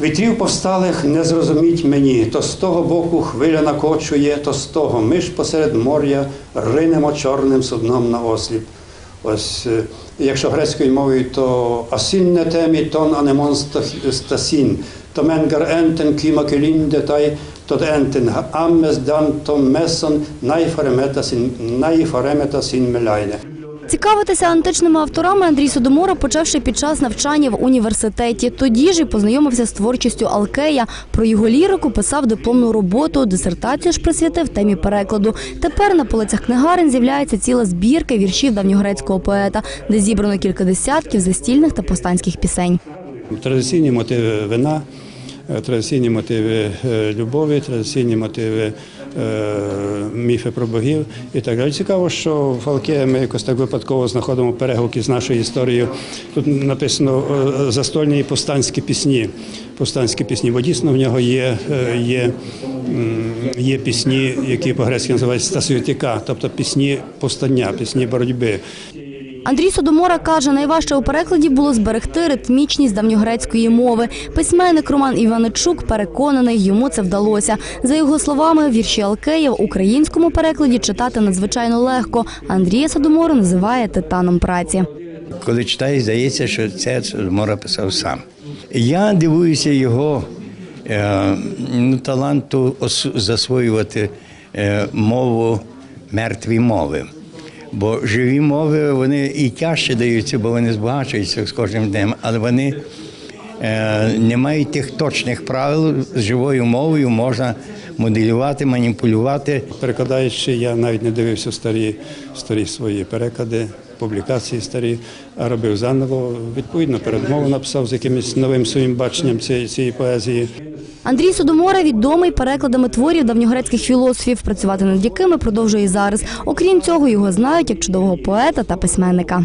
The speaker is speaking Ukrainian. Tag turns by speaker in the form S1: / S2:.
S1: Вітрів повсталих не зрозуміть мені, то з того боку хвиля накочує, то з того. Ми ж посеред моря ринемо чорним судном на осліп. Ось, е, якщо грецькою мовою, то асін не темі тон анемон ста- стасін, то менгар ентен кіма келінде тай, то ентен аммес дан том месон найфареметасін найфареметасін меляйне.
S2: Цікавитися античними авторами Андрій Содомора почав ще під час навчання в університеті. Тоді ж і познайомився з творчістю Алкея. Про його лірику писав дипломну роботу, дисертацію ж присвятив темі перекладу. Тепер на полицях книгарень з'являється ціла збірка віршів давньогрецького поета, де зібрано кілька десятків застільних та повстанських пісень.
S1: Традиційні мотиви вина, традиційні мотиви е, любові, традиційні мотиви е, міфи про богів і так далі. Цікаво, що в Алкея ми якось так випадково знаходимо перегуки з нашою історією. Тут написано е, застольні і повстанські пісні. Повстанські пісні, бо дійсно в нього є, е, є, є пісні, які по-грецьки називають стасіотіка, тобто пісні повстання, пісні боротьби.
S2: Андрій Содомора каже, найважче у перекладі було зберегти ритмічність давньогрецької мови. Письменник Роман Іваничук переконаний, йому це вдалося. За його словами, вірші Алкея в українському перекладі читати надзвичайно легко. Андрія Содомора називає титаном праці.
S3: Коли читаєш, здається, що це Мора писав сам. Я дивуюся його е, ну, таланту засвоювати е, мову мертві мови. Бо живі мови вони і тяжче даються, бо вони збагачуються з кожним днем, але вони е, не мають тих точних правил. З живою мовою можна моделювати, маніпулювати.
S1: Перекладаючи, я навіть не дивився старі, старі свої переклади, публікації старі, робив заново. Відповідно, передмову написав з якимось новим своїм баченням цієї, цієї поезії.
S2: Андрій Содомора відомий перекладами творів давньогрецьких філософів, працювати над якими продовжує і зараз. Окрім цього, його знають як чудового поета та письменника.